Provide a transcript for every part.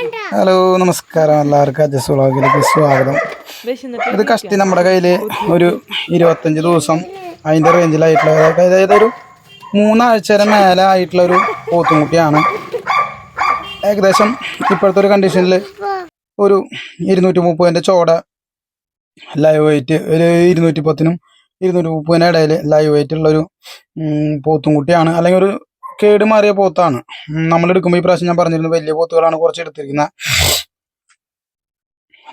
Hello നമസ്കാരം. എല്ലാവർക്കും അജസ് വ്ളോഗിലേക്ക് സ്വാഗതം. ഇത് കഷ്ടി നമ്മുടെ കയ്യിൽ ഒരു ഇരുപത്തഞ്ച് ദിവസം അതിന്റെ റേഞ്ചിലായിട്ടുള്ള അതായത് ഒരു മൂന്നാഴ്ചയുടെ മേലെ ആയിട്ടുള്ള ഒരു പോത്തുംകുട്ടിയാണ്. ഏകദേശം ഇപ്പോഴത്തെ ഒരു കണ്ടീഷനിൽ ഒരു ഇരുന്നൂറ്റി മുപ്പതിന്റെ ചോട ലൈവ് വെയിറ്റ് ഒരു ഇരുന്നൂറ്റി പത്തിനും ഇരുന്നൂറ്റി മുപ്പതിനും ഇടയിൽ ലൈവ് വെയിറ്റ് ഉള്ളൊരു പോത്തുംകുട്ടിയാണ്. അല്ലെങ്കിൽ ഒരു കേട് മാറിയ പോത്താണ്. നമ്മൾ എടുക്കുമ്പോൾ ഈ പ്രാവശ്യം ഞാൻ പറഞ്ഞിരുന്നു വലിയ പോത്തുകളാണ് കുറച്ച് എടുത്തിരിക്കുന്നത്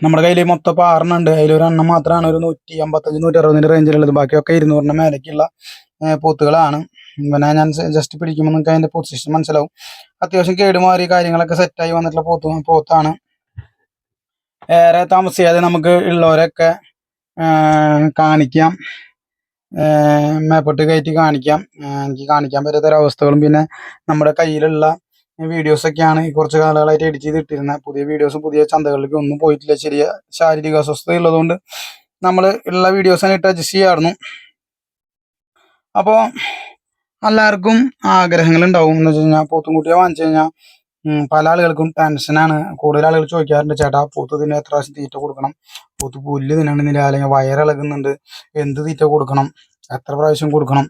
നമ്മുടെ കയ്യിൽ മൊത്തം ഇപ്പോൾ ആറെണ്ണം ഉണ്ട് അതിൽ ഒരു മാത്രമാണ് ഒരു നൂറ്റി അമ്പത്തഞ്ച് നൂറ്റി അറുപതിന്റെ റേഞ്ചിലുള്ളത് ബാക്കിയൊക്കെ ഇരുന്നൂറിന്റെ മേലേക്കുള്ള പോത്തുകളാണ്. പിന്നെ ഞാൻ ജസ്റ്റ് പിടിക്കുമ്പോൾ നിങ്ങൾക്ക് അതിന്റെ പൊസിഷൻ മനസ്സിലാവും. അത്യാവശ്യം കേടുമാറി കാര്യങ്ങളൊക്കെ സെറ്റായി വന്നിട്ടുള്ള പോത്ത് പോത്താണ്. ഏറെ താമസിയാതെ നമുക്ക് ഉള്ളവരൊക്കെ കാണിക്കാം. മേപ്പോട്ട് കയറ്റി കാണിക്കാം. എനിക്ക് കാണിക്കാൻ പറ്റാത്ത ഒരവസ്ഥകളും പിന്നെ നമ്മുടെ കയ്യിലുള്ള വീഡിയോസൊക്കെയാണ് ഈ കുറച്ച് കാലങ്ങളായിട്ട് എഡിറ്റ് ചെയ്ത് ഇട്ടിരുന്നത് പുതിയ വീഡിയോസും പുതിയ ചന്തകളിലേക്ക് ഒന്നും പോയിട്ടില്ല. ചെറിയ ശാരീരിക അസ്വസ്ഥത ഉള്ളതുകൊണ്ട് നമ്മൾ ഉള്ള വീഡിയോസാണ് ഇട്ട് അഡ്ജസ്റ്റ് ചെയ്യാറുന്നു. അപ്പോൾ എല്ലാവർക്കും ആഗ്രഹങ്ങൾ ഉണ്ടാവും എന്ന് വെച്ച് കഴിഞ്ഞാൽ പോത്തുംകുട്ടിയെ വാങ്ങിച്ചു കഴിഞ്ഞാൽ പല ആളുകൾക്കും ടെൻഷനാണ് കൂടുതൽ ആളുകൾ ചോദിക്കാറുണ്ട് ചേട്ടാ പോത്തു ഇതിന് എത്ര പ്രാവശ്യം തീറ്റ കൊടുക്കണം? പോത്ത് പുല്ല് തിന്നണമെന്നില്ല അല്ലെങ്കിൽ വയറിളകുന്നുണ്ട് എന്ത് തീറ്റ കൊടുക്കണം എത്ര പ്രാവശ്യം കൊടുക്കണം.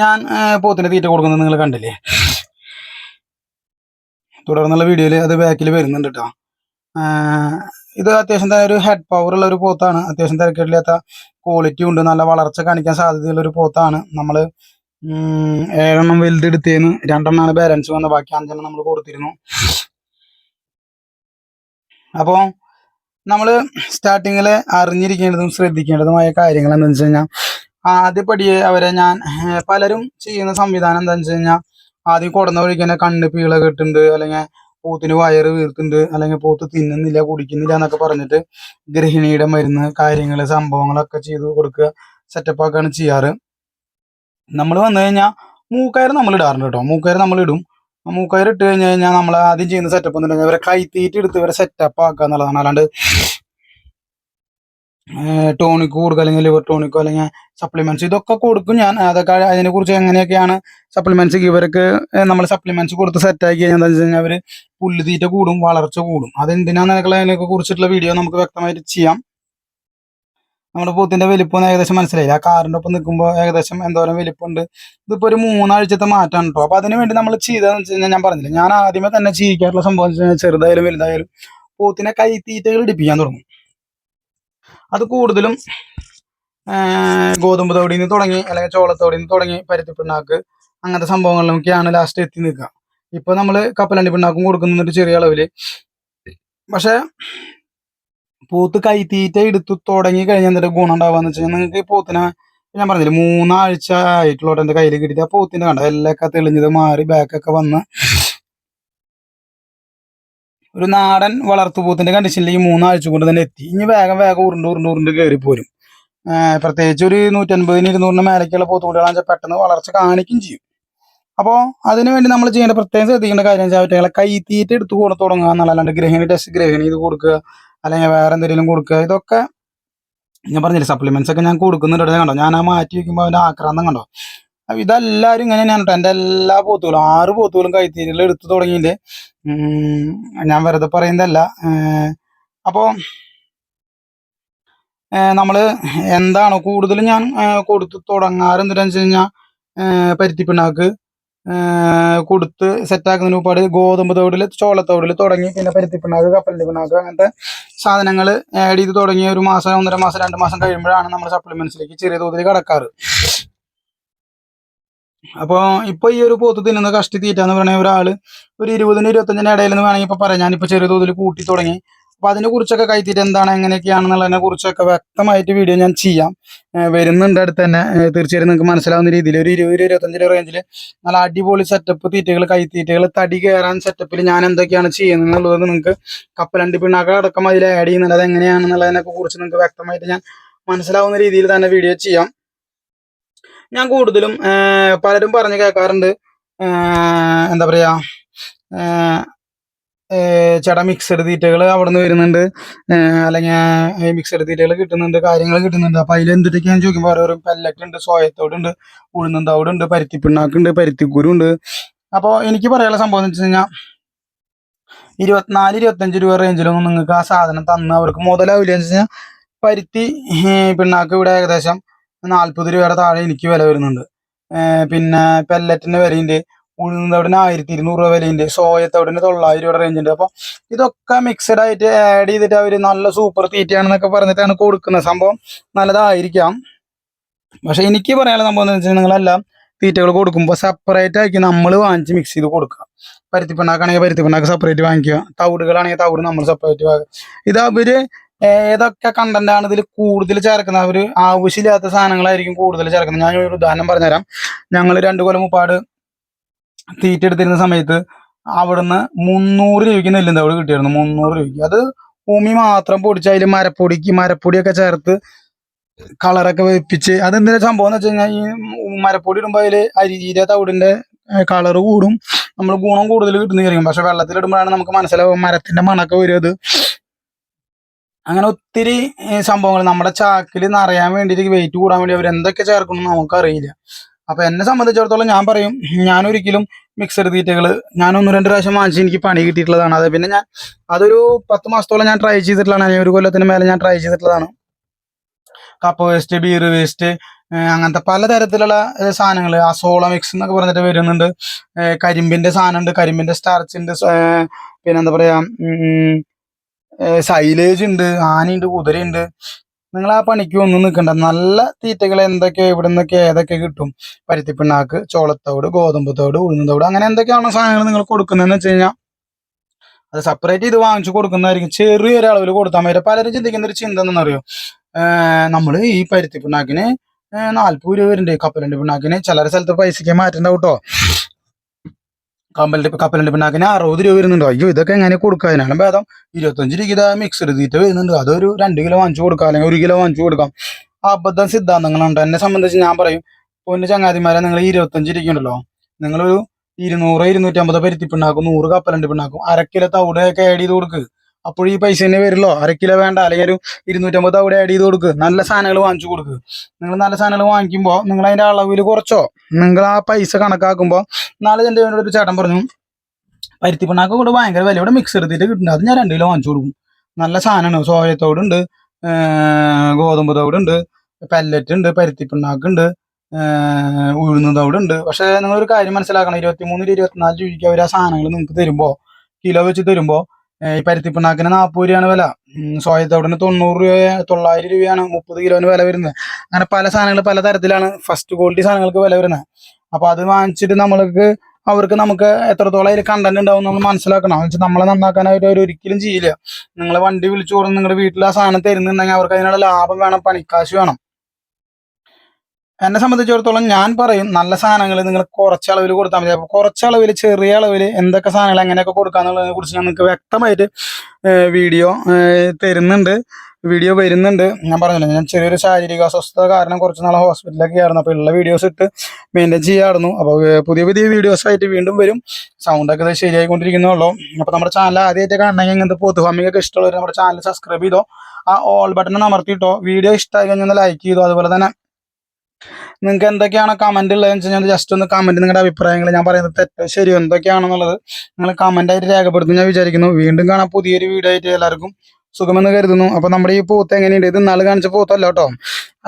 ഞാൻ പോത്തിന് തീറ്റ കൊടുക്കുന്നത് നിങ്ങൾ കണ്ടില്ലേ? തുടർന്നുള്ള വീഡിയോയിൽ അത് ബാക്കിൽ വരുന്നുണ്ട് കേട്ടോ ഇത് അത്യാവശ്യം ഒരു ഹെഡ് പവർ ഉള്ള ഒരു പോത്താണ്. അത്യാവശ്യം തിരക്കേടില്ലാത്ത ക്വാളിറ്റി ഉണ്ട്. നല്ല വളർച്ച കാണിക്കാൻ സാധ്യതയുള്ള ഒരു പോത്താണ്. നമ്മൾ ഏഴെണ്ണം വലുതെടുത്തേന്ന് രണ്ടെണ്ണമാണ് ബാലൻസ് വന്നത്. ബാക്കി അഞ്ചെണ്ണം നമ്മൾ കൊടുത്തിരുന്നു. അപ്പോൾ നമ്മൾ സ്റ്റാർട്ടിങ്ങിൽ അറിഞ്ഞിരിക്കേണ്ടതും ശ്രദ്ധിക്കേണ്ടതുമായ കാര്യങ്ങൾ എന്താണെന്ന് വെച്ച് കഴിഞ്ഞാൽ ആദ്യപടിയെ അവരെ ഞാൻ പലരും ചെയ്യുന്ന സംവിധാനം എന്താണെന്ന് വെച്ച് കഴിഞ്ഞാൽ ആദ്യം കൊടുന്ന വഴിക്ക് തന്നെ കണ്ണ് പീള കെട്ടുണ്ട് അല്ലെങ്കിൽ പോത്തിന് വയറ് വീർത്തുണ്ട് അല്ലെങ്കിൽ പോത്ത് തിന്നുന്നില്ല കുടിക്കുന്നില്ല എന്നൊക്കെ പറഞ്ഞിട്ട് ഗൃഹിണിയുടെ മരുന്ന് കാര്യങ്ങൾ സംഭവങ്ങളൊക്കെ ചെയ്ത് കൊടുക്കുക സെറ്റപ്പ് ആക്കുകയാണ് ചെയ്യാറ്. നമ്മൾ വന്നു കഴിഞ്ഞാൽ മൂക്കയർ നമ്മൾ ഇടാറുണ്ട് കേട്ടോ. മൂക്കയർ നമ്മൾ ഇടും. മൂക്കയർ ഇട്ട് കഴിഞ്ഞ് കഴിഞ്ഞാൽ നമ്മൾ ആദ്യം ചെയ്യുന്ന സെറ്റപ്പ് എന്ന് പറഞ്ഞാൽ ഇവരെ കൈത്തീറ്റ് എടുത്ത് ഇവരെ സെറ്റപ്പ് ആക്കുക എന്നുള്ളതാണ്. അല്ലാണ്ട് ടോണിക്ക് കൊടുക്കുക അല്ലെങ്കിൽ ലിവർ ടോണിക്കോ അല്ലെങ്കിൽ സപ്ലിമെന്റ്സ് ഇതൊക്കെ കൊടുക്കും ഞാൻ. അതൊക്കെ അതിനെ കുറിച്ച് എങ്ങനെയൊക്കെയാണ് സപ്ലിമെന്റ്സ് ഇവർക്ക് നമ്മൾ സപ്ലിമെന്റ്സ് കൊടുത്ത് സെറ്റ് ആക്കി കഴിഞ്ഞാൽ എന്താ വെച്ച് കഴിഞ്ഞാൽ അവർ പുല്ലുതീറ്റ കൂടും വളർച്ച കൂടും. അതെന്തിനാന്നൊക്കെ കുറിച്ചിട്ടുള്ള വീഡിയോ നമുക്ക് വ്യക്തമായിട്ട് ചെയ്യാം. നമ്മുടെ പൂത്തിന്റെ വലിപ്പം ഏകദേശം മനസ്സിലായില്ല. ആ കാറിന്റെ ഒപ്പം നിൽക്കുമ്പോൾ ഏകദേശം എന്തോരം വലിപ്പമുണ്ട്. ഇതിപ്പോ ഒരു മൂന്നാഴ്ചത്തെ മാറ്റാണ് കേട്ടോ അപ്പൊ അതിന് വേണ്ടി നമ്മൾ ചെയ്തതെന്ന് വെച്ച് കഴിഞ്ഞാൽ ഞാൻ പറഞ്ഞില്ല ഞാൻ ആദ്യമേ തന്നെ ചെയ്യിക്കാറുള്ള സംഭവം വെച്ച് ചെറുതായാലും വലുതായാലും പൂത്തിനെ കൈത്തീറ്റകൾ ഇടിപ്പിക്കാൻ തുടങ്ങും. അത് കൂടുതലും ഗോതമ്പ് തോടിയിൽ നിന്ന് തുടങ്ങി അല്ലെങ്കിൽ ചോളത്തോടിയിൽ നിന്ന് തുടങ്ങി പരുത്തി പിണ്ണാക്ക് അങ്ങനത്തെ സംഭവങ്ങളിലൊക്കെയാണ് ലാസ്റ്റ് എത്തി നിൽക്കുക. ഇപ്പൊ നമ്മൾ കപ്പലണ്ടി പിണ്ണാക്കും കൊടുക്കുന്നുണ്ട് ചെറിയ അളവിൽ. പക്ഷെ പോത്ത് കൈത്തീറ്റ എടുത്തു തുടങ്ങി കഴിഞ്ഞാൽ എന്തൊരു ഗുണം ഉണ്ടാവാന്ന് വെച്ച് കഴിഞ്ഞാൽ നിങ്ങൾക്ക് പോത്തിനെ ഞാൻ പറഞ്ഞില്ലേ മൂന്നാഴ്ച ആയിട്ടുള്ളൂ എന്റെ കയ്യിൽ കിട്ടിയിട്ട് ആ കണ്ട? എല്ലൊക്കെ തെളിഞ്ഞത് മാറി ബാക്കൊക്കെ വന്ന് ഒരു നാടൻ വളർത്തുപോത്തിന്റെ കണ്ടീഷനിൽ ഈ മൂന്നാഴ്ച കൊണ്ട് തന്നെ എത്തി. ഇനി വേഗം വേഗം ഉരുണ്ട് ഉരുണ്ട് ഉരുണ്ട് കയറി പോരും. പ്രത്യേകിച്ച് ഒരു നൂറ്റൻപതിന് ഇരുന്നൂറിന് മേലേക്കുള്ള പോത്തുകുട്ടികളാണെന്ന് വെച്ചാൽ പെട്ടെന്ന് വളർച്ച കാണിക്കും ചെയ്യും. അപ്പോൾ അതിനുവേണ്ടി നമ്മൾ ചെയ്യേണ്ട പ്രത്യേകം ശ്രദ്ധിക്കേണ്ട കാര്യം വെച്ചാൽ അവറ്റകളെ കൈത്തീറ്റ എടുത്ത് കൊടുത്ത് തുടങ്ങുക എന്നുള്ള അല്ലാണ്ട് ഗ്രഹിണി ടെസ്റ്റ് ഗ്രഹിണി ഇത് കൊടുക്കുക. അല്ലെങ്കിൽ വേറെ എന്തെങ്കിലും കൊടുക്കുക. ഇതൊക്കെ ഞാൻ പറഞ്ഞില്ല സപ്ലിമെന്റ്സ് ഒക്കെ ഞാൻ കൊടുക്കുന്നുണ്ട് കണ്ടോ? ഞാൻ ആ മാറ്റി വെക്കുമ്പോൾ അവന്റെ ആക്രാന്തം കണ്ടോ? ഇതെല്ലാവരും ഇങ്ങനെ ഞാൻ എന്റെ എല്ലാ പോത്തുകളും ആറ് പോത്തുകളും കൈത്തീരിൽ എടുത്തു തുടങ്ങിയിട്ട് ഞാൻ വെറുതെ പറയുന്നതല്ല. അപ്പോൾ നമ്മൾ എന്താണോ കൂടുതലും ഞാൻ കൊടുത്തു തുടങ്ങാറ് എന്താണെന്ന് വെച്ച് കഴിഞ്ഞാൽ പരുത്തിപ്പിണ്ണാക്ക് കൊടുത്ത് സെറ്റാക്കുന്നതിന് ഒരുപാട് ഗോതമ്പ് തോടിൽ ചോളത്തോടിൽ തുടങ്ങി പിന്നെ പരുത്തിപ്പിണ്ണാക്ക് കപ്പലിന്റെ പിണ്ണാക്ക് അങ്ങനത്തെ സാധനങ്ങൾ ആഡ് ചെയ്ത് തുടങ്ങിയ ഒരു മാസം ഒന്നര മാസം രണ്ട് മാസം കഴിയുമ്പോഴാണ് നമ്മൾ സപ്ലിമെന്റ്സിലേക്ക് ചെറിയ തോതിൽ കടക്കാറ്. അപ്പോൾ ഇപ്പൊ ഈ ഒരു പോത്ത് തിന്നുന്ന കഷ്ടി തീറ്റ എന്ന് പറയുന്ന ഒരാൾ ഒരു ഇരുപതിന് ഇരുപത്തഞ്ചിന് ഇടയിൽ നിന്ന് വേണമെങ്കിൽ ഇപ്പൊ പറയാം. ഞാനിപ്പോ ചെറിയ തോതിൽ കൂട്ടി തുടങ്ങി. അപ്പൊ അതിനെ കുറിച്ചൊക്കെ കൈത്തീറ്റ എന്താണ് എങ്ങനെയൊക്കെയാണെന്നുള്ളതിനെ കുറിച്ചൊക്കെ വ്യക്തമായിട്ട് വീഡിയോ ഞാൻ ചെയ്യാം. വരുന്നുണ്ട് അടുത്ത് തന്നെ. തീർച്ചയായും നിങ്ങൾക്ക് മനസ്സിലാവുന്ന രീതിയിൽ ഒരു ഇരുപത് രൂപ റേഞ്ചിൽ നല്ല അടിപൊളി സെറ്റപ്പ് തീറ്റകൾ കൈത്തീറ്റകൾ തടി കയറാൻ സെറ്റപ്പിൽ ഞാൻ എന്തൊക്കെയാണ് ചെയ്യുന്നത് നിങ്ങൾക്ക് നിങ്ങൾക്ക് രണ്ട് പിണ്ണാക്ക അടക്കം അതിൽ ആഡ് ചെയ്യുന്നുണ്ട്. അത് എങ്ങനെയാണെന്നുള്ളതിനെ കുറിച്ച് നിങ്ങൾക്ക് വ്യക്തമായിട്ട് ഞാൻ മനസ്സിലാവുന്ന രീതിയിൽ തന്നെ വീഡിയോ ചെയ്യാം. ഞാൻ കൂടുതലും പലരും പറഞ്ഞു കേൾക്കാറുണ്ട്. എന്താ പറയാ ഏഹ് ഏഹ് ചേട്ടാ മിക്സഡ് തീറ്റകൾ അവിടെ നിന്ന് വരുന്നുണ്ട് അല്ലെങ്കിൽ മിക്സഡ് തീറ്റകൾ കിട്ടുന്നുണ്ട് കാര്യങ്ങൾ കിട്ടുന്നുണ്ട്. അപ്പൊ അതിൽ എന്തൊക്കെയാണെന്ന് ചോദിക്കുമ്പോൾ ഓരോ പെല്ലറ്റ് ഉണ്ട് സോയത്തോടുണ്ട് ഉഴുന്നന്തോടുണ്ട് പരുത്തിപ്പിണ്ണാക്കുണ്ട് പരുത്തിക്കുരു ഉണ്ട്. അപ്പോൾ എനിക്ക് പറയാനുള്ള സംഭവം എന്ന് വെച്ച് കഴിഞ്ഞാൽ ഇരുപത്തിനാല് ഇരുപത്തഞ്ച് രൂപ റേഞ്ചിലൊന്നും നിങ്ങൾക്ക് ആ സാധനം തന്ന് അവർക്ക് മുതലാവില്ല എന്ന് വെച്ചാൽ പരുത്തി പിണ്ണാക്ക് ഇവിടെ ഏകദേശം നാൽപ്പത് രൂപയുടെ താഴെ എനിക്ക് വില വരുന്നുണ്ട്. പിന്നെ പെല്ലറ്റിന്റെ വിലയുണ്ട് ഉഴുന്നതവിടിന് ആയിരത്തി ഇരുന്നൂറ് രൂപ വിലയുണ്ട്. സോയത്ത് അവിടെ തൊള്ളായിരം രൂപയുടെ റേഞ്ച് ഉണ്ട്. അപ്പോൾ ഇതൊക്കെ മിക്സഡ് ആയിട്ട് ആഡ് ചെയ്തിട്ട് അവർ നല്ല സൂപ്പർ തീറ്റയാണെന്നൊക്കെ പറഞ്ഞിട്ടാണ് കൊടുക്കുന്നത്. സംഭവം നല്ലതായിരിക്കാം. പക്ഷെ എനിക്ക് പറയാനുള്ള സംഭവം എന്ന് വെച്ചാൽ നിങ്ങളെല്ലാം തീറ്റകൾ കൊടുക്കുമ്പോൾ സെപ്പറേറ്റ് ആക്കി നമ്മൾ വാങ്ങിച്ച് മിക്സ് ചെയ്ത് കൊടുക്കുക. പരുത്തിപ്പിണ്ണാക്കാണെങ്കിൽ പരുത്തിപ്പിണ്ണാക്ക് സെപ്പറേറ്റ് വാങ്ങിക്കുക. തവിടുകളാണെങ്കിൽ തവിട് നമ്മൾ സെപ്പറേറ്റ് വാങ്ങുക ഇത് അവർ ഏതൊക്കെ കണ്ടന്റ് ആണ് ഇതിൽ കൂടുതൽ ചേർക്കുന്നത്? അവർ ആവശ്യമില്ലാത്ത സാധനങ്ങളായിരിക്കും കൂടുതൽ ചേർക്കുന്നത്. ഞാൻ ഒരു ഉദാഹരണം പറഞ്ഞുതരാം. ഞങ്ങൾ രണ്ട് കൊല്ലം മുപ്പാട് തീറ്റ എടുത്തിരുന്ന സമയത്ത് അവിടുന്ന് മുന്നൂറ് രൂപയ്ക്ക് നെല്ലിന് അവിടെ കിട്ടിയായിരുന്നു മുന്നൂറ് രൂപയ്ക്ക്. അത് ഭൂമി മാത്രം പൊടിച്ച് അതിൽ മരപ്പൊടിക്ക് മരപ്പൊടിയൊക്കെ ചേർത്ത് കളറൊക്കെ വെപ്പിച്ച് അതെന്തിനാ സംഭവം എന്ന് വെച്ച് കഴിഞ്ഞാൽ ഈ മരപ്പൊടി ഇടുമ്പോൾ അതിൽ അരിയിലെ തവിടിന്റെ കളർ കൂടും. നമ്മൾ ഗുണം കൂടുതൽ കിട്ടുന്നതായിരിക്കും പക്ഷെ വെള്ളത്തിലിടുമ്പോഴാണ് നമുക്ക് മനസ്സിലാവും മരത്തിന്റെ മണൊക്കെ വരും അത്. അങ്ങനെ ഒത്തിരി സംഭവങ്ങൾ. നമ്മുടെ ചാക്കിൽ നിറയാൻ വേണ്ടിയിട്ട് വെയിറ്റ് കൂടാൻ വേണ്ടി അവർ എന്തൊക്കെ ചേർക്കണം നമുക്കറിയില്ല. അപ്പൊ എന്നെ സംബന്ധിച്ചിടത്തോളം ഞാൻ പറയും ഞാനൊരിക്കലും മിക്സഡ് തീറ്റകൾ ഞാൻ ഒന്ന് രണ്ട് പ്രാവശ്യം വാങ്ങിച്ച് എനിക്ക് പണി കിട്ടിയിട്ടുള്ളതാണ്. അത് പിന്നെ ഞാൻ അതൊരു പത്ത് മാസത്തോളം ഞാൻ ട്രൈ ചെയ്തിട്ടുള്ളതാണ്. ഒരു കൊല്ലത്തിന് മേലെ ഞാൻ ട്രൈ ചെയ്തിട്ടുള്ളതാണ്. കപ്പ വേസ്റ്റ് ബീർ വേസ്റ്റ് അങ്ങനത്തെ പലതരത്തിലുള്ള സാധനങ്ങൾ അസോള മിക്സ് എന്നൊക്കെ പറഞ്ഞിട്ട് വരുന്നുണ്ട്. കരിമ്പിന്റെ സാധനമുണ്ട്. കരിമ്പിന്റെ സ്റ്റാർച്ച് ഉണ്ട്. പിന്നെന്താ പറയാ സൈലേജ് ഉണ്ട് ആനയുണ്ട് കുതിരയുണ്ട്. നിങ്ങൾ ആ പണിക്ക് ഒന്നും നിൽക്കണ്ട. നല്ല തീറ്റകൾ എന്തൊക്കെ ഇവിടെ നിന്നൊക്കെ ഏതൊക്കെ കിട്ടും. പരുത്തിപ്പിണ്ണാക്ക് ചോളത്തോട് ഗോതമ്പ് തോട് ഉഴുന്നതോട് അങ്ങനെ എന്തൊക്കെയാണോ സാധനങ്ങൾ നിങ്ങൾ കൊടുക്കുന്നതെന്ന് വെച്ച് കഴിഞ്ഞാൽ അത് സെപ്പറേറ്റ് ചെയ്ത് വാങ്ങിച്ചു കൊടുക്കുന്നതായിരിക്കും. ചെറിയൊരു അളവിൽ കൊടുത്താൽ മതി. പലരും ചിന്തിക്കുന്ന ഒരു ചിന്ത എന്താണെന്നറിയോ? നമ്മൾ ഈ പരുത്തിപ്പിണ്ണാക്കിന് നാൽപ്പത് രൂപ വരുന്നുണ്ട്. കപ്പലണ്ടി പിണ്ണാക്കിന് ചില സ്ഥലത്ത് പൈസക്ക് മാറ്റണ്ടാവും കേട്ടോ കമ്പലിന്റെ കപ്പലണ്ടി പിണ്ണാക്കിന് അറുപത് രൂപ വരുന്നുണ്ട്. അയ്യോ ഇതൊക്കെ എങ്ങനെ കൊടുക്കുക അതിനാണ് ഭേദം. ഇരുപത്തഞ്ച് രൂപ മിക്സഡ് തീറ്റ വരുന്നുണ്ട്. അതൊരു രണ്ട് കിലോ വാങ്ങിച്ചു കൊടുക്കാം അല്ലെങ്കിൽ ഒരു കിലോ വാങ്ങിച്ചു കൊടുക്കാം. അബദ്ധം സിദ്ധാന്തങ്ങളുണ്ട് എന്നെ സംബന്ധിച്ച് ഞാൻ പറയും പൊന്നു ചങ്ങാതിമാരെ നിങ്ങൾ ഇരുപത്തഞ്ച് രൂപയ്ക്കുണ്ടല്ലോ നിങ്ങളൊരു ഇരുന്നൂറ് ഇരുന്നൂറ്റമ്പത് പരുത്തി പിണ്ണാക്കും നൂറ് കപ്പലണ്ടി പിണ്ണാക്കും അര കിലോ തവിടൊക്കെ ആഡ് ചെയ്ത് കൊടുക്ക്. അപ്പോൾ ഈ പൈസ തന്നെ വരുമല്ലോ അര കിലോ വേണ്ട അല്ലെങ്കിൽ ഒരു ഇരുന്നൂറ്റമ്പത് അവിടെ ആഡ് ചെയ്ത് കൊടുക്ക്. നല്ല സാധനങ്ങൾ വാങ്ങിച്ചു കൊടുക്ക്. നിങ്ങൾ നല്ല സാധനങ്ങൾ വാങ്ങിക്കുമ്പോൾ നിങ്ങൾ അതിന്റെ അളവിൽ കുറച്ചോ? നിങ്ങൾ ആ പൈസ കണക്കാക്കുമ്പോൾ നാല് എന്റെ വേണ്ട ഒരു ചേട്ടൻ പറഞ്ഞു പരുത്തി പിണ്ണാക്ക് കൂടെ ഭയങ്കര വില. ഇവിടെ മിക്സ് എടുത്തിട്ട് കിട്ടുന്നുണ്ട്. അത് ഞാൻ രണ്ട് കിലോ വാങ്ങിച്ചു കൊടുക്കും. നല്ല സാധനമാണ്. സോയത്തോടുണ്ട് ഗോതമ്പ് തോടുണ്ട് പെല്ലറ്റ് ഉണ്ട് പരുത്തി പിണ്ണാക്കുണ്ട് ഉഴുന്ന തോടുണ്ട് പക്ഷെ നിങ്ങളൊരു കാര്യം മനസ്സിലാക്കണം. ഇരുപത്തി മൂന്നിൽ ഇരുപത്തിനാല് രൂപയ്ക്ക് അവർ ആ സാധനങ്ങൾ നിങ്ങൾക്ക് തരുമ്പോൾ കിലോ വെച്ച് തരുമ്പോൾ ഈ പരുത്തിപ്പുണ്ണാക്കിന് നാൽപ്പത് രൂപയാണ് വില. സോയത്തോടിന് തൊണ്ണൂറ് രൂപ തൊള്ളായിരം രൂപയാണ് മുപ്പത് കിലോന് വില വരുന്നത്. അങ്ങനെ പല സാധനങ്ങൾ പല തരത്തിലാണ് ഫസ്റ്റ് ക്വാളിറ്റി സാധനങ്ങൾക്ക് വില വരുന്നത്. അപ്പൊ അത് വാങ്ങിച്ചിട്ട് നമ്മൾക്ക് അവർക്ക് നമുക്ക് എത്രത്തോളം അതിൽ കണ്ടന്റ് ഉണ്ടാവും നമ്മൾ മനസ്സിലാക്കണം. വെച്ചാൽ നമ്മളെ നന്നാക്കാനായിട്ട് അവർ ഒരിക്കലും ചെയ്യില്ല. നിങ്ങൾ വണ്ടി വിളിച്ചു കൊടുത്ത് നിങ്ങളുടെ വീട്ടിൽ ആ സാധനം തരുന്നുണ്ടെങ്കിൽ അവർക്ക് അതിനുള്ള ലാഭം വേണം പണിക്കാശ് വേണം. എന്നെ സംബന്ധിച്ചിടത്തോളം ഞാൻ പറയും നല്ല സാധനങ്ങൾ നിങ്ങൾ കുറച്ച് അളവിൽ കൊടുത്താൽ മതി. അപ്പോൾ കുറച്ച് അളവിൽ ചെറിയ അളവിൽ എന്തൊക്കെ സാധനങ്ങൾ എങ്ങനെയൊക്കെ കൊടുക്കാന്നുള്ളതിനെ കുറിച്ച് ഞാൻ നിങ്ങൾക്ക് വ്യക്തമായിട്ട് വീഡിയോ തരുന്നുണ്ട്. വീഡിയോ വരുന്നുണ്ട്. ഞാൻ പറഞ്ഞില്ല ഞാൻ ചെറിയൊരു ശാരീരിക അസ്വസ്ഥത കാരണം കുറച്ച് നാളെ ഹോസ്പിറ്റലിലൊക്കെ ആയിരുന്നു. അപ്പോൾ ഉള്ള വീഡിയോസ് ഇട്ട് മെയിന്റെയിൻ ചെയ്യാറുന്നു അപ്പോൾ പുതിയ പുതിയ വീഡിയോസ് ആയിട്ട് വീണ്ടും വരും. സൗണ്ടൊക്കെ ഇത് ശരിയായിക്കൊണ്ടിരിക്കുന്നുള്ളൂ. അപ്പോൾ നമ്മുടെ ചാനൽ ആദ്യമായിട്ട് കാണണമെങ്കിൽ ഇങ്ങനത്തെ പോത്ത് ഫാമിങ്ങൊക്കെ ഇഷ്ടമുള്ളവർ നമ്മുടെ ചാനൽ സബ്സ്ക്രൈബ് ചെയ്തോ. ആ ഓൾ ബട്ടൺ അമർത്തിയിട്ടോ. വീഡിയോ ഇഷ്ടമായി കഴിഞ്ഞാൽ ലൈക്ക് ചെയ്തോ. അതുപോലെ തന്നെ നിങ്ങൾക്ക് എന്തൊക്കെയാണ് കമന്റ് ഉള്ളതെന്ന് വെച്ചാൽ ജസ്റ്റ് ഒന്ന് കമന്റ് നിങ്ങളുടെ അഭിപ്രായങ്ങൾ ഞാൻ പറയുന്നത് തെറ്റോ ശരിയോ എന്തൊക്കെയാണെന്നുള്ളത് നിങ്ങൾ കമന്റ് ആയിട്ട് രേഖപ്പെടുത്തും. ഞാൻ വിചാരിക്കുന്നു വീണ്ടും കാണാൻ പുതിയൊരു വീഡിയോ ആയിട്ട് എല്ലാവർക്കും സുഖമെന്ന് കരുതുന്നു. അപ്പൊ നമ്മുടെ ഈ പൂത്ത് എങ്ങനെയുണ്ട്? ഇത് ഇന്നാൾ കാണിച്ച പൂത്തല്ല കേട്ടോ.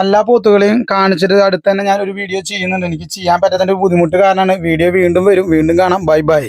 എല്ലാ പൂത്തുകളെയും കാണിച്ചിട്ട് അടുത്ത് തന്നെ ഞാൻ ഒരു വീഡിയോ ചെയ്യുന്നുണ്ട്. എനിക്ക് ചെയ്യാൻ പറ്റാത്തതിന്റെ ബുദ്ധിമുട്ട് കാരണമാണ്. വീഡിയോ വീണ്ടും വരും. വീണ്ടും കാണാം. Bye bye